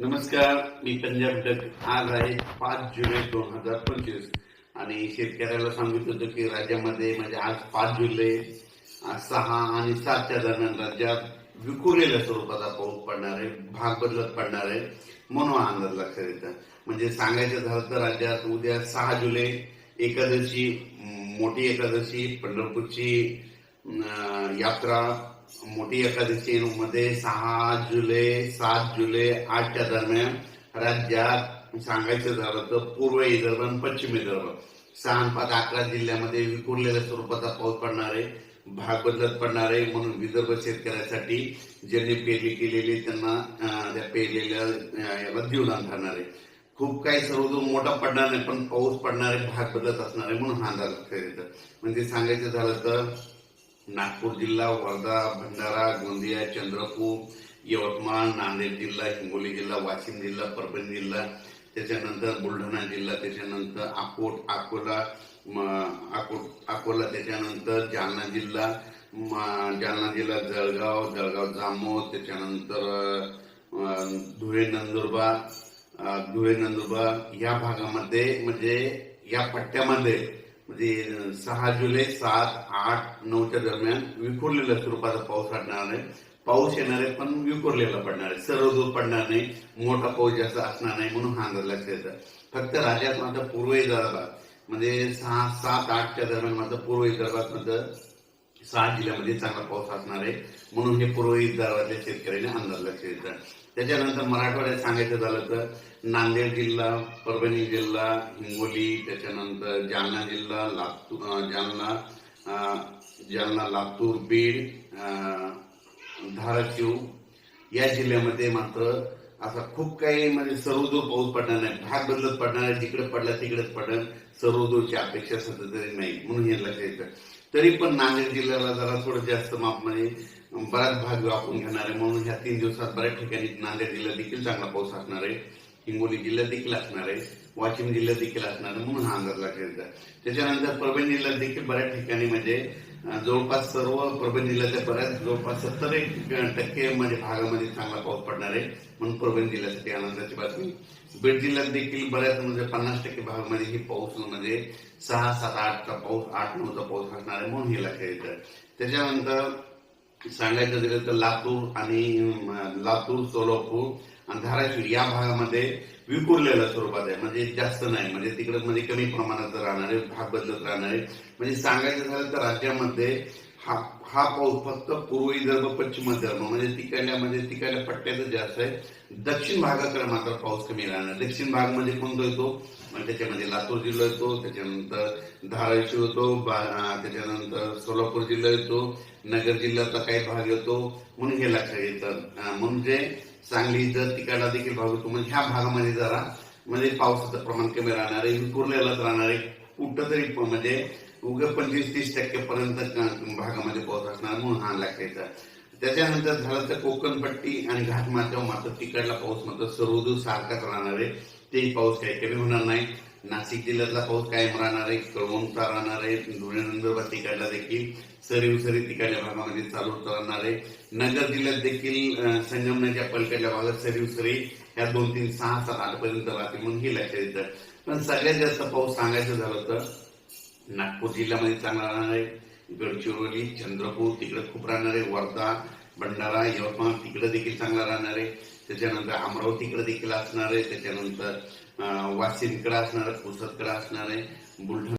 नमस्कार मी पंजाब डग आज आहे पाच जुलै दोन हजार पंचवीस. आणि शेतकऱ्याला सांगितलं होतं की राज्यामध्ये म्हणजे आज पाच जुलै आज सहा आणि सातच्या दरम्यान राज्यात विखुरलेल्या स्वरूपाचा पाऊस पडणार आहे भाग बदलत पडणार आहे म्हणून हा अंदाज लक्षात येतं. म्हणजे सांगायचं झालं तर राज्यात उद्या सहा जुलै एकादशी मोठी एकादशी पंढरपूरची यात्रा मोठी एकादशी मध्ये सहा जुलै सात जुलै आठच्या दरम्यान राज्यात सांगायचं झालं तर पूर्व विदर्भ आणि पश्चिम विदर्भ. सहा पाच अकरा जिल्ह्यामध्ये विखुरलेल्या स्वरूपाचा पाऊस पडणार आहे भाग बदलत पडणार आहे. म्हणून विदर्भ शेतकऱ्यासाठी ज्यांनी पेरणी केलेली त्यांना त्या पेरलेल्या याला जीवदान ठरणार आहे. खूप काही सर्व मोठा पडणार नाही पण पाऊस पडणार आहे भाग बदलत असणार आहे म्हणून हा अंदाज म्हणजे सांगायचं झालं तर नागपूर जिल्हा वर्धा भंडारा गोंदिया चंद्रपूर यवतमाळ नांदेड जिल्हा हिंगोली जिल्हा वाशिम जिल्हा परभणी जिल्हा त्याच्यानंतर बुलढाणा जिल्हा त्याच्यानंतर अकोट अकोला म, अकोट अकोला त्याच्यानंतर जालना जिल्हा म, जालना जिल्हा जळगाव जळगाव जामोद त्याच्यानंतर धुळे नंदुरबार धुळे नंदुरबार या भागामध्ये म्हणजे या पट्ट्यामध्ये म्हणजे सहा जुलै सात आठ नऊच्या दरम्यान विखुरलेल्या स्वरूपाचा पाऊस असणार आहे पाऊस येणार आहे पण विखुरलेला पडणार आहे. सर्व दूर पडणार नाही मोठा पाऊस जास्त असणार नाही म्हणून हा अंदाज लक्षात येतं. फक्त राज्यात मात्र पूर्व विदर्भात म्हणजे सहा सात आठच्या दरम्यान मात्र पूर्व विदर्भात मात्र सहा जिल्ह्यामध्ये चांगला पाऊस असणार आहे. म्हणून हे पूर्व विदर्भातल्या शेतकऱ्यांनी अंदाज लक्ष देतात त्याच्यानंतर मराठवाड्यात सांगायचं झालं तर नांदेड जिल्हा परभणी जिल्हा हिंगोली त्याच्यानंतर जालना जिल्हा लातूर जालना जालना लातूर बीड धाराशिव या जिल्ह्यामध्ये मात्र असा खूप काही म्हणजे सर्वदूर पाऊस पडणार नाही. भाग बदलत पडणार आहे जिकडे पडला तिकडेच पडणार सर्वदूरची अपेक्षा सध्या तरी नाही. म्हणून हे लक्षात येतं. तरी पण नांदेड जिल्ह्याला जरा थोडं जास्त माप म्हणजे बराच भाग व्यापून घेणार आहे. म्हणून ह्या तीन दिवसात बऱ्याच ठिकाणी नांदेड जिल्ह्यात देखील चांगला पाऊस असणार आहे. हिंगोली जिल्ह्यात देखील असणार आहे वाशिम जिल्ह्यात देखील असणार आहे म्हणून हा अंदाज लक्षात त्याच्यानंतर परभणी जिल्ह्यात देखील बऱ्याच ठिकाणी म्हणजे जवळपास सर्व परभणी जिल्ह्याच्या बऱ्याच जवळपास सत्तर एक टक्के म्हणजे भागामध्ये चांगला पाऊस पडणार आहे म्हणून परभणी जिल्ह्यासाठी आनंदाची बातमी. बीड जिल्ह्यात देखील बऱ्याच म्हणजे पन्नास टक्के भागामध्ये ही पाऊस म्हणजे सहा सात आठचा पाऊस आठ नऊचा पाऊस असणार आहे म्हणून हे लक्षात येतं. त्याच्यानंतर सांगायचं झालं तर लातूर आणि लातूर सोलापूर आणि धाराशिव या भागामध्ये विखुरलेल्या स्वरूपात आहे. म्हणजे जास्त नाही. म्हणजे तिकडे म्हणजे कमी प्रमाणात राहणार आहे भाग बदलत राहणार. आहे म्हणजे सांगायचं झालं तर राज्यामध्ये हा हा पाऊस फक्त पूर्व विदर्भ पश्चिम विदर्भ म्हणजे तिकडल्या म्हणजे तिकडल्या पट्ट्याचं जास्त आहे. दक्षिण भागाकडे मात्र पाऊस कमी राहणार. दक्षिण भाग म्हणजे कोणतो येतो? म्हणजे त्याच्यामध्ये लातूर जिल्हा येतो त्याच्यानंतर धाराशिव येतो बा- त्याच्यानंतर सोलापूर जिल्हा येतो नगर जिल्ह्याचा काही भाग येतो. म्हणून हे लक्षात येतं. म्हणजे सांगली जर तिकडला देखील भाग येतो म्हणजे ह्या भागामध्ये जरा म्हणजे पावसाचं प्रमाण कमी राहणार आहे विखुरलेलंच राहणार आहे. कुठं तरी म्हणजे उग पंचवीस तीस टक्केपर्यंत भागामध्ये पाऊस असणार म्हणून हा लागायचा त्याच्यानंतर झालं तर कोकणपट्टी आणि घाटमाथ्यावर मात्र तिकडला पाऊस मात्र सर्वदूर सारखाच राहणार आहे. तेही पाऊस काही कमी होणार नाही. नाशिक जिल्ह्यातला पाऊस कायम राहणार आहे कळवणचा राहणार आहे. धुळे नंदुरबार तिकडला देखील सरी उसरी तिकडल्या भागामध्ये चालू राहणार आहे. नगर जिल्ह्यात देखील अं, संगमनेरच्या पलीकडल्या भागात सरी उसरी ह्या दोन तीन सहा सात आठपर्यंत राहते म्हणून हे लक्षात येतं पण सगळ्यात जास्त पाऊस सांगायचं झालं तर नागपूर जिल्ह्यामध्ये चांगला राहणार आहे. गडचिरोली चंद्रपूर तिकडे खूप राहणार आहे. वर्धा भंडारा यवतमाळ तिकडे देखील चांगला राहणार आहे. त्याच्यानंतर अमरावतीकडे देखील असणार आहे. त्याच्यानंतर अं, वाशिमकडे असणार आहे. पुसदकडे असणार आहे. बुलढाणा